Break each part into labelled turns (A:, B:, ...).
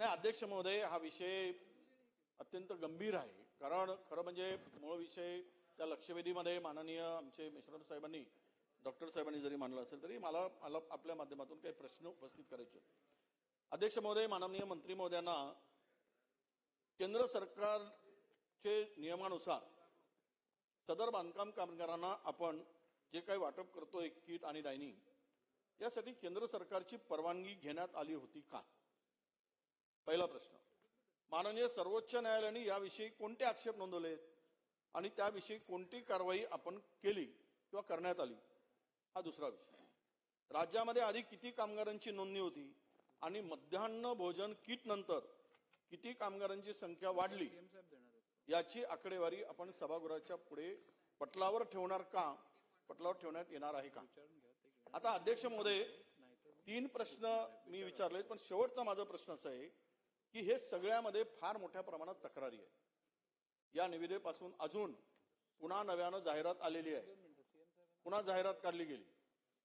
A: नाही अध्यक्ष महोदय हा विषय अत्यंत गंभीर आहे. कारण खरं म्हणजे मूळ विषय त्या लक्षवेधीमध्ये माननीय आमचे मिश्रम साहेबांनी डॉक्टर साहेबांनी जरी मांडला असेल तरी मला मला आपल्या माध्यमातून काही प्रश्न उपस्थित करायचे. अध्यक्ष महोदय माननीय मंत्री महोदयांना केंद्र सरकारचे नियमानुसार सदर बांधकाम कामगारांना आपण जे काही वाटप करतोय किट आणि डायनिंग यासाठी केंद्र सरकारची परवानगी घेण्यात आली होती का? पहिला प्रश्न. माननीय सर्वोच्च न्यायालयाने याविषयी कोणते आक्षेप नोंदवलेत आणि त्याविषयी कोणती कारवाई आपण केली किंवा करण्यात आली? हा दुसरा विषय. राज्यामध्ये आधी किती कामगारांची नोंदणी होती? आणि मध्यान्ह भोजन किट नंतर किती कामगारांची संख्या वाढली? याची आकडेवारी आपण सभागृहाच्या पुढे पटलावर ठेवणार का? पटलावर ठेवण्यात येणार आहे का? आता अध्यक्ष महोदय तीन प्रश्न मी विचारले पण शेवटचा माझा प्रश्न असा आहे की हे सगळ्यामध्ये फार मोठ्या प्रमाणात तक्रारी आहे या निविदेपासून अजून पुन्हा नव्यानं जाहिरात आलेली आहे. पुन्हा जाहिरात काढली गेली.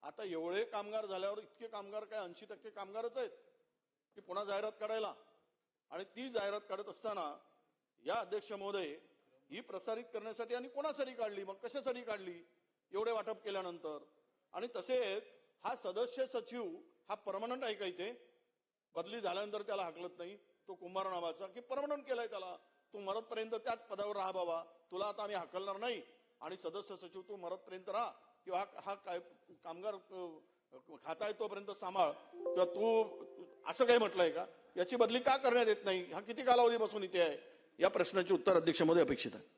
A: आता एवढे कामगार झाल्यावर इतके कामगार काय ऐंशी टक्के कामगारच आहेत की पुन्हा जाहिरात काढायला? आणि ती जाहिरात काढत असताना या अध्यक्ष महोदय ही प्रसारित करण्यासाठी आणि कोणासाठी काढली? मग कशासाठी काढली? एवढे वाटप केल्यानंतर आणि तसेच हा सदस्य सचिव हा परमनंट आहे का इथे? बदली झाल्यानंतर त्याला हाकलत नाही. तो कुंभार नावाचा की परमनंट केलाय त्याला. तू मरतपर्यंत त्याच पदावर राहा बाबा. तुला आता आम्ही हाकलणार नाही. आणि सदस्य सचिव तू मरतपर्यंत राहा. किंवा हा- काय कामगार खाता आहे तोपर्यंत सांभाळ. किंवा तू असं काही म्हटलंय का? याची बदली का करण्यात येत नाही? हा किती कालावधीपासून इथे आहे? या प्रश्नाचे उत्तर अध्यक्षामध्ये अपेक्षित आहे.